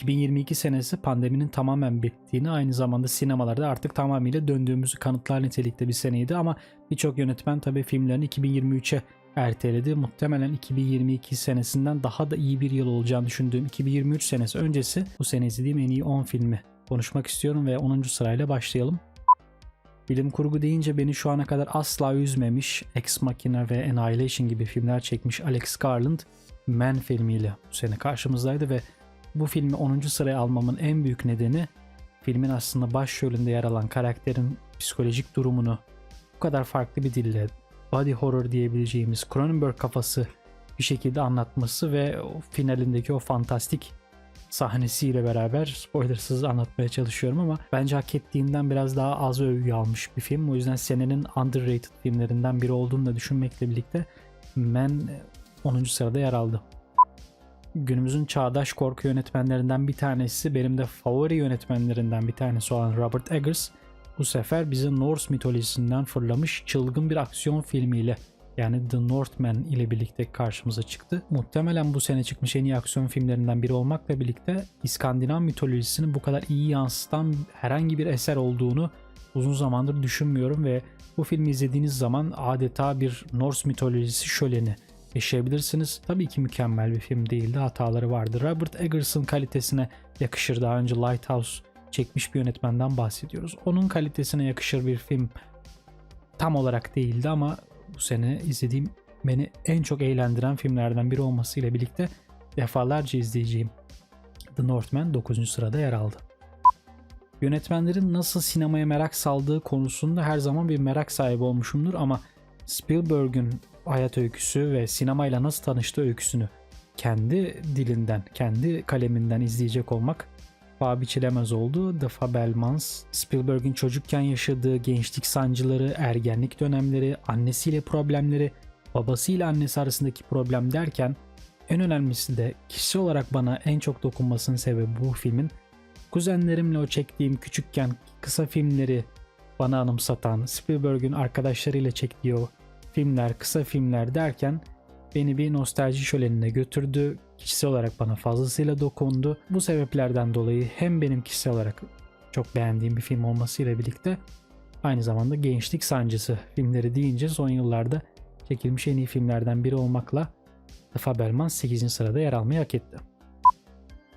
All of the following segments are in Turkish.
2022 senesi pandeminin tamamen bittiğini aynı zamanda sinemalarda artık tamamıyla döndüğümüzü kanıtlar nitelikte bir seneydi ama birçok yönetmen tabii filmlerini 2023'e erteledi. Muhtemelen 2022 senesinden daha da iyi bir yıl olacağını düşündüğüm 2023 senesi öncesi bu sene izlediğim en iyi 10 filmi konuşmak istiyorum ve 10. sırayla başlayalım. Bilim kurgu deyince beni şu ana kadar asla üzmemiş Ex Machina ve Annihilation gibi filmler çekmiş Alex Garland Man filmiyle bu sene karşımızdaydı ve bu filmi 10. sıraya almamın en büyük nedeni filmin aslında başrolünde yer alan karakterin psikolojik durumunu bu kadar farklı bir dille body horror diyebileceğimiz Cronenberg kafası bir şekilde anlatması ve o finalindeki o fantastik sahnesiyle beraber spoilersız anlatmaya çalışıyorum ama bence hak ettiğinden biraz daha az övgü almış bir film. O yüzden senenin underrated filmlerinden biri olduğunu da düşünmekle birlikte Man 10. sırada yer aldı. Günümüzün çağdaş korku yönetmenlerinden bir tanesi benim de favori yönetmenlerinden bir tanesi olan Robert Eggers bu sefer bizi Norse mitolojisinden fırlamış çılgın bir aksiyon filmiyle yani The Northman ile birlikte karşımıza çıktı. Muhtemelen bu sene çıkmış en iyi aksiyon filmlerinden biri olmakla birlikte İskandinav mitolojisini bu kadar iyi yansıtan herhangi bir eser olduğunu uzun zamandır düşünmüyorum ve bu filmi izlediğiniz zaman adeta bir Norse mitolojisi şöleni yaşayabilirsiniz. Tabii ki mükemmel bir film değildi, hataları vardı. Robert Eggers'ın kalitesine yakışır daha önce Lighthouse çekmiş bir yönetmenden bahsediyoruz. Onun kalitesine yakışır bir film tam olarak değildi ama bu sene izlediğim beni en çok eğlendiren filmlerden biri olmasıyla birlikte defalarca izleyeceğim The Northman 9. sırada yer aldı. Yönetmenlerin nasıl sinemaya merak saldığı konusunda her zaman bir merak sahibi olmuşumdur ama Spielberg'ün hayat öyküsü ve sinemayla nasıl tanıştığı öyküsünü kendi dilinden, kendi kaleminden izleyecek olmak paha biçilemez oldu. The Fabelmans, Spielberg'in çocukken yaşadığı gençlik sancıları, ergenlik dönemleri, annesiyle problemleri, babasıyla annesi arasındaki problem derken en önemlisi de kişi olarak bana en çok dokunmasının sebebi bu filmin kuzenlerimle o çektiğim küçükken kısa filmleri bana anımsatan Spielberg'ün arkadaşlarıyla çektiği o filmler, kısa filmler derken beni bir nostalji şölenine götürdü. Kişisel olarak bana fazlasıyla dokundu. Bu sebeplerden dolayı hem benim kişisel olarak çok beğendiğim bir film olmasıyla birlikte aynı zamanda gençlik sancısı filmleri deyince son yıllarda çekilmiş en iyi filmlerden biri olmakla The Fabelmans 8. sırada yer almayı hak etti.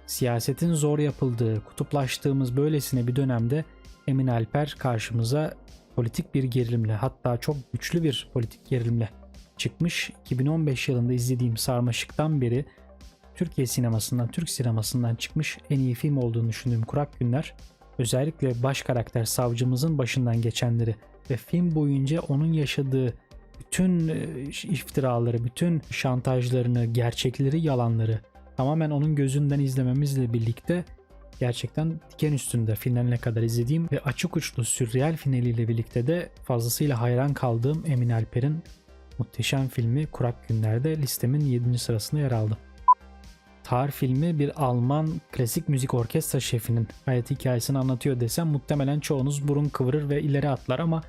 Siyasetin zor yapıldığı, kutuplaştığımız böylesine bir dönemde Emin Alper karşımıza politik bir gerilimle hatta çok güçlü bir politik gerilimle çıkmış. 2015 yılında izlediğim Sarmaşık'tan beri Türkiye sinemasından, Türk sinemasından çıkmış en iyi film olduğunu düşündüğüm Kurak Günler, özellikle baş karakter savcımızın başından geçenleri ve film boyunca onun yaşadığı bütün e, iftiraları, bütün şantajlarını, gerçekleri, yalanları tamamen onun gözünden izlememizle birlikte gerçekten diken üstünde finaline kadar izlediğim ve açık uçlu sürreal finaliyle birlikte de fazlasıyla hayran kaldığım Emin Alper'in muhteşem filmi Kurak Günler'de listemin 7. sırasında yer aldı. Tar filmi bir Alman klasik müzik orkestra şefinin hayat hikayesini anlatıyor desem muhtemelen çoğunuz burun kıvırır ve ileri atlar ama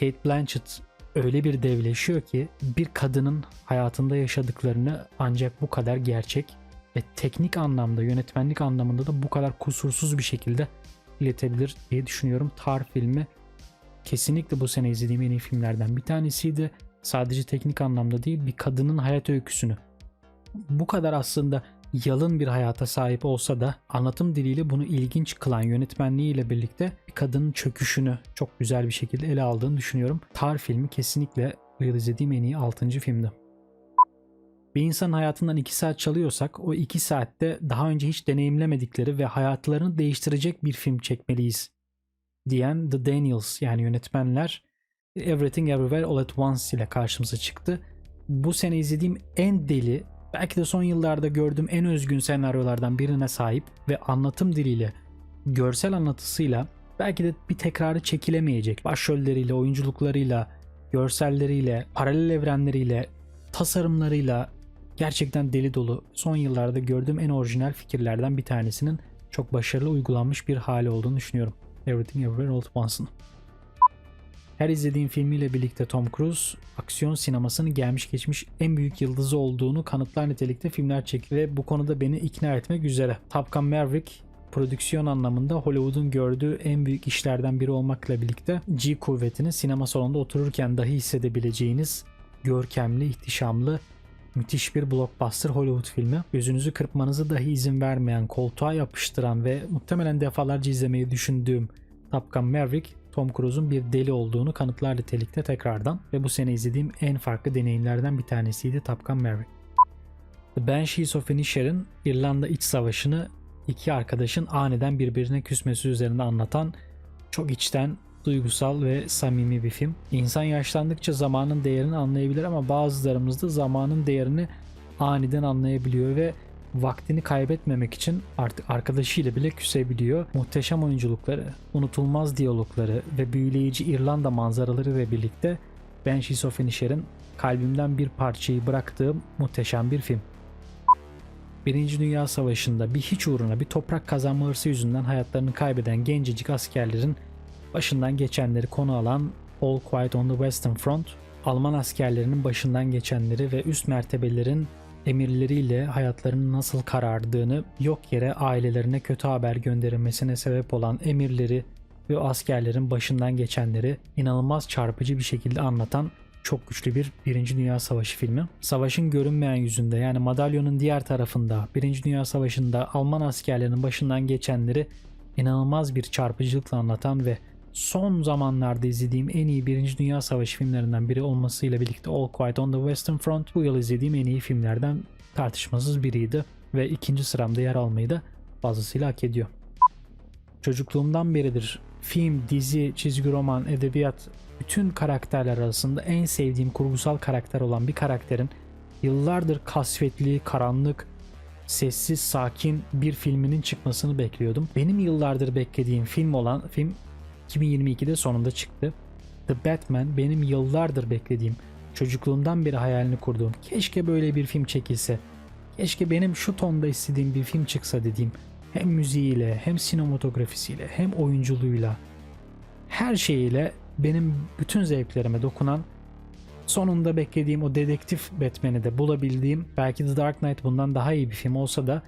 Kate Blanchett öyle bir devleşiyor ki bir kadının hayatında yaşadıklarını ancak bu kadar gerçek ve teknik anlamda, yönetmenlik anlamında da bu kadar kusursuz bir şekilde iletebilir diye düşünüyorum. Tar filmi kesinlikle bu sene izlediğim en iyi filmlerden bir tanesiydi. Sadece teknik anlamda değil bir kadının hayat öyküsünü bu kadar aslında yalın bir hayata sahip olsa da anlatım diliyle bunu ilginç kılan yönetmenliğiyle birlikte bir kadının çöküşünü çok güzel bir şekilde ele aldığını düşünüyorum. Tar filmi kesinlikle bu yıl izlediğim en iyi 6. filmdi. Bir insan hayatından 2 saat çalıyorsak o 2 saatte daha önce hiç deneyimlemedikleri ve hayatlarını değiştirecek bir film çekmeliyiz diyen The Daniels yani yönetmenler Everything Everywhere All At Once ile karşımıza çıktı. Bu sene izlediğim en deli belki de son yıllarda gördüğüm en özgün senaryolardan birine sahip ve anlatım diliyle, görsel anlatısıyla belki de bir tekrarı çekilemeyecek başrolleriyle, oyunculuklarıyla, görselleriyle, paralel evrenleriyle, tasarımlarıyla gerçekten deli dolu son yıllarda gördüğüm en orijinal fikirlerden bir tanesinin çok başarılı uygulanmış bir hali olduğunu düşünüyorum. Everything Everywhere All at Once'ın. Her izlediğim filmiyle birlikte Tom Cruise aksiyon sinemasının gelmiş geçmiş en büyük yıldızı olduğunu kanıtlar nitelikte filmler çekiyor ve bu konuda beni ikna etmek üzere. Top Gun Maverick prodüksiyon anlamında Hollywood'un gördüğü en büyük işlerden biri olmakla birlikte G kuvvetini sinema salonunda otururken dahi hissedebileceğiniz görkemli, ihtişamlı, müthiş bir blockbuster Hollywood filmi. Gözünüzü kırpmanızı dahi izin vermeyen, koltuğa yapıştıran ve muhtemelen defalarca izlemeyi düşündüğüm Top Gun Maverick Tom Cruise'un bir deli olduğunu kanıtlar nitelikte tekrardan ve bu sene izlediğim en farklı deneyimlerden bir tanesiydi Top Gun Maverick. The Banshees of Inisherin İrlanda İç Savaşı'nı iki arkadaşın aniden birbirine küsmesi üzerinde anlatan çok içten, duygusal ve samimi bir film. İnsan yaşlandıkça zamanın değerini anlayabilir ama bazılarımız da zamanın değerini aniden anlayabiliyor ve vaktini kaybetmemek için artık arkadaşıyla bile küsebiliyor. Muhteşem oyunculukları, unutulmaz diyalogları ve büyüleyici İrlanda manzaraları ile birlikte Banshees of kalbimden bir parçayı bıraktığım muhteşem bir film. Birinci Dünya Savaşı'nda bir hiç uğruna bir toprak kazanma hırsı yüzünden hayatlarını kaybeden gencecik askerlerin başından geçenleri konu alan All Quiet on the Western Front, Alman askerlerinin başından geçenleri ve üst mertebelerin emirleriyle hayatlarının nasıl karardığını yok yere ailelerine kötü haber gönderilmesine sebep olan emirleri ve askerlerin başından geçenleri inanılmaz çarpıcı bir şekilde anlatan çok güçlü bir Birinci Dünya Savaşı filmi. Savaşın görünmeyen yüzünde yani madalyonun diğer tarafında Birinci Dünya Savaşı'nda Alman askerlerinin başından geçenleri inanılmaz bir çarpıcılıkla anlatan ve son zamanlarda izlediğim en iyi Birinci Dünya Savaşı filmlerinden biri olmasıyla birlikte All Quiet on the Western Front bu yıl izlediğim en iyi filmlerden tartışmasız biriydi ve ikinci sıramda yer almayı da fazlasıyla hak ediyor. Çocukluğumdan beridir film, dizi, çizgi roman, edebiyat bütün karakterler arasında en sevdiğim kurgusal karakter olan bir karakterin yıllardır kasvetli, karanlık, sessiz, sakin bir filminin çıkmasını bekliyordum. Benim yıllardır beklediğim film olan film 2022'de sonunda çıktı. The Batman benim yıllardır beklediğim, çocukluğumdan beri hayalini kurduğum, keşke böyle bir film çekilse, keşke benim şu tonda istediğim bir film çıksa dediğim, hem müziğiyle, hem sinematografisiyle, hem oyunculuğuyla, her şeyiyle benim bütün zevklerime dokunan, sonunda beklediğim o dedektif Batman'i de bulabildiğim, belki The Dark Knight bundan daha iyi bir film olsa da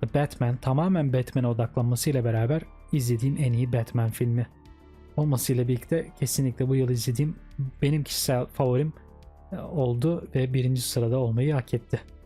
The Batman tamamen Batman'e odaklanmasıyla beraber izlediğim en iyi Batman filmi olmasıyla birlikte kesinlikle bu yıl izlediğim benim kişisel favorim oldu ve birinci sırada olmayı hak etti.